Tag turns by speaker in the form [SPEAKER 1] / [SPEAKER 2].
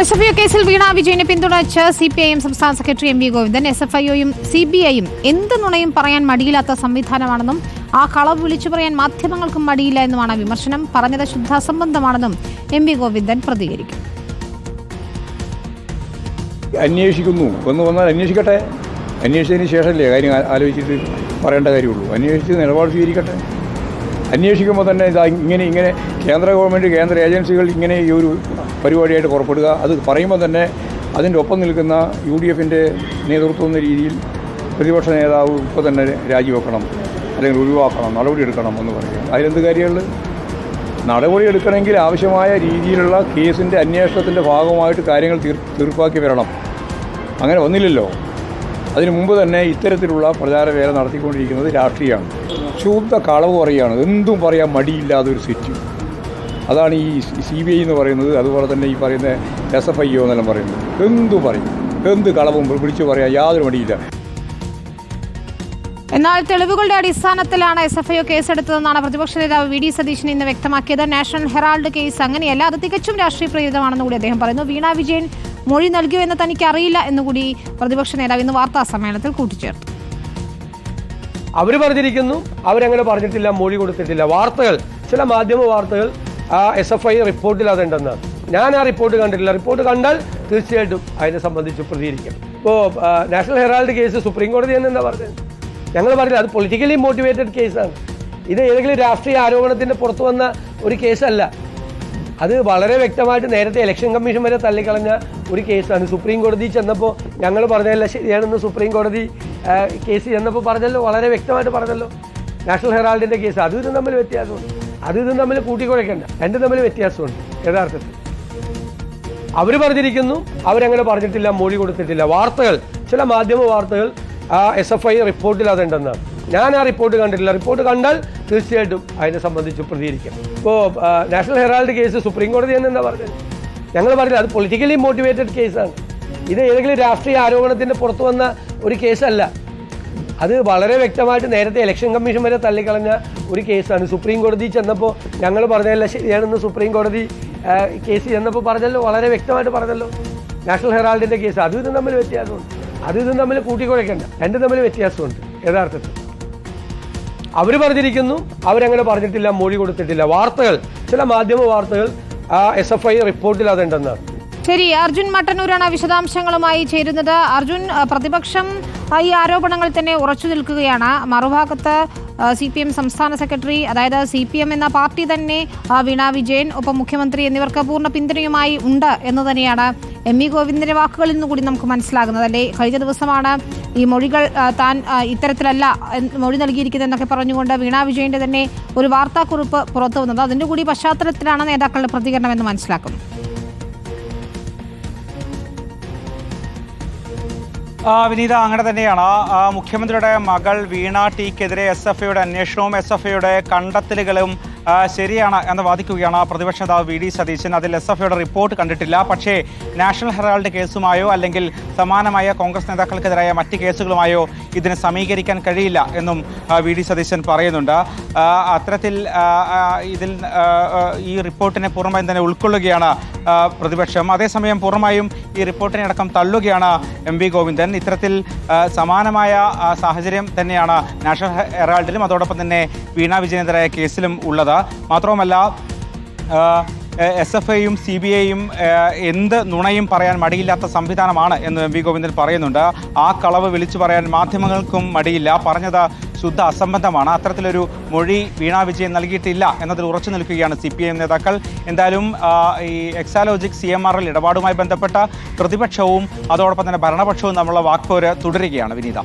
[SPEAKER 1] S F I കേസിൽ വീണ വിജയനെ പിന്തുണച്ച് സി പി ഐ എം സംസ്ഥാന secretary M V Govindan S F ഐയും സി ബി ഐയും എന്ത് നുണയും പറയാൻ മടിയില്ലാത്ത സംവിധാനമാണെന്നും ആ കളവ് വിളിച്ചു പറയാൻ മാധ്യമങ്ങൾക്കും മടിയില്ല എന്നുമാണ് വിമർശനം. പറഞ്ഞത് ശുദ്ധാസംബന്ധമാണെന്നും എം വി ഗോവിന്ദൻ പ്രതികരിക്കും.
[SPEAKER 2] അന്വേഷിക്കുന്നു. എന്ന് വന്നാൽ അന്വേഷിക്കട്ടെ. അന്വേഷിച്ചതിന് ശേഷമല്ലേ കാര്യം ആലോചിച്ചിട്ട് പറയേണ്ട കാര്യമുള്ളൂ. അന്വേഷിച്ച് നിലപാട് സ്വീകരിക്കട്ടെ. അന്വേഷിക്കുമ്പോൾ തന്നെ ഇതാ ഇങ്ങനെ ഇങ്ങനെ കേന്ദ്ര ഗവൺമെന്റ് കേന്ദ്ര ഏജൻസികൾ ഇങ്ങനെ ഈ ഒരു പരിപാടിയായിട്ട് പുറപ്പെടുക. അത് പറയുമ്പോൾ തന്നെ അതിന്റെ ഒപ്പം നിൽക്കുന്ന യു ഡി എഫിന്റെ നേതൃത്വം എന്ന രീതിയിൽ പ്രതിപക്ഷ നേതാവ് ഇപ്പോൾ തന്നെ രാജിവെക്കണം അല്ലെങ്കിൽ ഒഴിവാക്കണം നടപടിയെടുക്കണം എന്ന് പറയുക അതിലെന്ത് കാര്യങ്ങൾ നടപടി എടുക്കണമെങ്കിൽ ആവശ്യമായ രീതിയിലുള്ള കേസിന്റെ അന്വേഷണത്തിന്റെ ഭാഗമായിട്ട് കാര്യങ്ങൾ തീർ തീർപ്പാക്കി വരണം. അങ്ങനെ വന്നില്ലല്ലോ. അതിനു മുമ്പ് തന്നെ ഇത്തരത്തിലുള്ള പ്രചാരവേല നടത്തിക്കൊണ്ടിരിക്കുന്നത് രാഷ്ട്രീയമാണ്. ശുദ്ധ കളവ് പറയുകയാണ്. എന്തും പറയാൻ മടിയില്ലാതൊരു സെറ്റ്. അതാണ് ഈ സി ബി ഐ എന്ന് പറയുന്നത് അതുപോലെ തന്നെ ഈ പറയുന്ന എസ് എഫ് ഐ ഒ എന്നെല്ലാം പറയുന്നത്. എന്തു പറയും? എന്ത് കളവും വിളിച്ചു പറയാൻ യാതൊരു മടിയില്ല.
[SPEAKER 1] എന്നാൽ തെളിവുകളുടെ അടിസ്ഥാനത്തിലാണ് എസ് എഫ് ഐ കേസെടുത്തതെന്നാണ് പ്രതിപക്ഷ നേതാവ് വി ഡി സതീശൻ ഇന്ന് വ്യക്തമാക്കിയത്. നാഷണൽ ഹെറാൾഡ് കേസ് അങ്ങനെയല്ല അത് തികച്ചും രാഷ്ട്രീയ പ്രേരിതമാണെന്ന് കൂടി അദ്ദേഹം പറയുന്നു. വീണ വിജയൻ മൊഴി നൽകിയോ എന്ന് തനിക്ക് അറിയില്ല എന്നുകൂടി പ്രതിപക്ഷ നേതാവ് ഇന്ന് വാർത്താ സമ്മേളനത്തിൽ കൂട്ടിച്ചേർത്തു.
[SPEAKER 3] അവർ പറഞ്ഞിരിക്കുന്നു അവരങ്ങനെ പറഞ്ഞിട്ടില്ല മൊഴി കൊടുത്തിട്ടില്ല. വാർത്തകൾ ചില മാധ്യമ വാർത്തകൾ ആ എസ് എഫ് ഐ റിപ്പോർട്ടിൽ ഞാൻ ആ റിപ്പോർട്ട് കണ്ടിട്ടില്ല. റിപ്പോർട്ട് കണ്ടാൽ തീർച്ചയായിട്ടും അതിനെ സംബന്ധിച്ച് പ്രതികരിക്കും. ഇപ്പോൾ നാഷണൽ ഹെറാൾഡ് കേസ് സുപ്രീം കോടതി തന്നെ എന്താ പറഞ്ഞത്? ഞങ്ങൾ പറഞ്ഞില്ല അത് പൊളിറ്റിക്കലി മോട്ടിവേറ്റഡ് കേസാണ്. ഇത് ഏതെങ്കിലും രാഷ്ട്രീയ ആരോപണത്തിന്റെ പുറത്തു വന്ന ഒരു കേസല്ല. അത് വളരെ വ്യക്തമായിട്ട് നേരത്തെ ഇലക്ഷൻ കമ്മീഷൻ വരെ തള്ളിക്കളഞ്ഞ ഒരു കേസാണ്. സുപ്രീം കോടതി ചെന്നപ്പോൾ ഞങ്ങൾ പറഞ്ഞതല്ല ശരിയാണെന്ന് സുപ്രീം കോടതി കേസ് ചെന്നപ്പോൾ പറഞ്ഞല്ലോ വളരെ വ്യക്തമായിട്ട് പറഞ്ഞല്ലോ. നാഷണൽ ഹെറാൾഡിന്റെ കേസ് അതും തമ്മിൽ വ്യത്യാസമുണ്ട്. അതും ഇതും തമ്മിൽ കൂട്ടിക്കുഴയ്ക്കണ്ട രണ്ടും തമ്മിൽ വ്യത്യാസമുണ്ട് യഥാർത്ഥത്തിൽ. അവർ പറഞ്ഞിരിക്കുന്നു അവരങ്ങനെ പറഞ്ഞിട്ടില്ല മൊഴി കൊടുത്തിട്ടില്ല. വാർത്തകൾ ചില മാധ്യമ വാർത്തകൾ എസ് എഫ് ഐ റിപ്പോർട്ടിൽ അതുണ്ടെന്നാണ് ഞാൻ ആ റിപ്പോർട്ട് കണ്ടിട്ടില്ല. റിപ്പോർട്ട് കണ്ടാൽ തീർച്ചയായിട്ടും അതിനെ സംബന്ധിച്ച് പ്രതികരിക്കും. ഇപ്പോൾ നാഷണൽ ഹെറാൾഡ് കേസ് സുപ്രീം കോടതി തന്നെ എന്താ പറഞ്ഞത്? ഞങ്ങൾ പറഞ്ഞില്ല അത് പൊളിറ്റിക്കലി മോട്ടിവേറ്റഡ് കേസാണ് ഇത് ഏതെങ്കിലും രാഷ്ട്രീയ ആരോപണത്തിന്റെ പുറത്തു വന്ന ഒരു കേസല്ല. അത് വളരെ വ്യക്തമായിട്ട് നേരത്തെ ഇലക്ഷൻ കമ്മീഷൻ വരെ തള്ളിക്കളഞ്ഞ ഒരു കേസാണ്. സുപ്രീം കോടതി ചെന്നപ്പോൾ ഞങ്ങൾ പറഞ്ഞതല്ല ശരിയാണെന്ന് സുപ്രീം കോടതി കേസ് ചെന്നപ്പോൾ പറഞ്ഞല്ലോ വളരെ വ്യക്തമായിട്ട് പറഞ്ഞല്ലോ. നാഷണൽ ഹെറാൾഡിന്റെ കേസ്. അതും ഇതും തമ്മിൽ വ്യത്യാസമുണ്ട്. അതും ഇതും തമ്മിൽ കൂട്ടിക്കുഴയ്ക്കണ്ട. രണ്ടും തമ്മിൽ വ്യത്യാസമുണ്ട് യഥാർത്ഥത്തിൽ. അവർ പറഞ്ഞിരിക്കുന്നു അവരങ്ങനെ പറഞ്ഞിട്ടില്ല മൊഴി കൊടുത്തിട്ടില്ല. വാർത്തകൾ ചില മാധ്യമ വാർത്തകൾ എസ് എഫ് ഐ റിപ്പോർട്ടിൽ അതുണ്ടെന്നാണ്
[SPEAKER 1] ശരി അർജുൻ മട്ടന്നൂരാണ് വിശദാംശങ്ങളുമായി ചേരുന്നത്. അർജുൻ പ്രതിപക്ഷം ഈ ആരോപണങ്ങൾ തന്നെ ഉറച്ചു നിൽക്കുകയാണ്. മറുഭാഗത്ത് സി പി എം സംസ്ഥാന സെക്രട്ടറി അതായത് സി പി എം എന്ന പാർട്ടി തന്നെ വീണ വിജയൻ ഒപ്പം മുഖ്യമന്ത്രി എന്നിവർക്ക് പൂർണ പിന്തുണയുമായി ഉണ്ട് എന്ന് തന്നെയാണ് എം ഇ ഗോവിന്ദന്റെ വാക്കുകളിൽ നിന്ന് കൂടി നമുക്ക് മനസ്സിലാകുന്നത്. അല്ലേ? കഴിഞ്ഞ ദിവസമാണ് ഈ മൊഴികൾ താൻ ഇത്തരത്തിലല്ല മൊഴി നൽകിയിരിക്കുന്നതെന്നൊക്കെ പറഞ്ഞുകൊണ്ട് വീണ വിജയന്റെ തന്നെ ഒരു വാർത്താക്കുറിപ്പ് പുറത്തു വന്നത് അതിന്റെ കൂടി പശ്ചാത്തലത്തിലാണ് നേതാക്കളുടെ പ്രതികരണം എന്ന് മനസ്സിലാക്കുന്നത്
[SPEAKER 4] വിനീത അങ്ങനെ തന്നെയാണ്. മുഖ്യമന്ത്രിയുടെ മകൾ വീണ ടിക്കെതിരെ എസ് എഫ് ഐയുടെ അന്വേഷണവും എസ് എഫ് ഐയുടെ കണ്ടെത്തലുകളും ശരിയാണ് എന്ന് വാദിക്കുകയാണ് പ്രതിപക്ഷ നേതാവ് വി ഡി സതീശൻ. അതിൽ എസ് എഫ് ഐയുടെ റിപ്പോർട്ട് കണ്ടിട്ടില്ല. പക്ഷേ നാഷണൽ ഹെറാൾഡ് കേസുമായോ അല്ലെങ്കിൽ സമാനമായ കോൺഗ്രസ് നേതാക്കൾക്കെതിരായ മറ്റ് കേസുകളുമായോ ഇതിനെ സമീകരിക്കാൻ കഴിയില്ല എന്നും വി ഡി സതീശൻ പറയുന്നുണ്ട്. അത്തരത്തിൽ ഇതിൽ ഈ റിപ്പോർട്ടിനെ പൂർണമായും തന്നെ ഉൾക്കൊള്ളുകയാണ് പ്രതിപക്ഷം. അതേസമയം പൂർണമായും ഈ റിപ്പോർട്ടിനെ അടക്കം തള്ളുകയാണ് എം വി ഗോവിന്ദൻ. ഇത്തരത്തിൽ സമാനമായ സാഹചര്യം തന്നെയാണ് നാഷണൽ ഹെറാൾഡിലും അതോടൊപ്പം തന്നെ വീണ വിജയനെതിരായ കേസിലും ഉള്ളത്. മാത്രവുമല്ല എസ് എഫ് ഐയും സി ബി ഐയും എന്ത് നുണയും പറയാൻ മടിയില്ലാത്ത സംവിധാനമാണ് എന്ന് എം വി ഗോവിന്ദൻ പറയുന്നുണ്ട്. ആ കളവ് വിളിച്ചു പറയാൻ മാധ്യമങ്ങൾക്കും മടിയില്ല. പറഞ്ഞത് ശുദ്ധ അസംബന്ധമാണ്. അത്തരത്തിലൊരു മൊഴി വീണാ വിജയൻ നൽകിയിട്ടില്ല എന്നതിൽ ഉറച്ചു നിൽക്കുകയാണ് സി പി എം നേതാക്കൾ. എന്തായാലും ഈ Exalogic C M R L ഇടപാടുമായി ബന്ധപ്പെട്ട പ്രതിപക്ഷവും അതോടൊപ്പം തന്നെ ഭരണപക്ഷവും തമ്മിലുള്ള വാക്പോര് തുടരുകയാണ് വിനീത.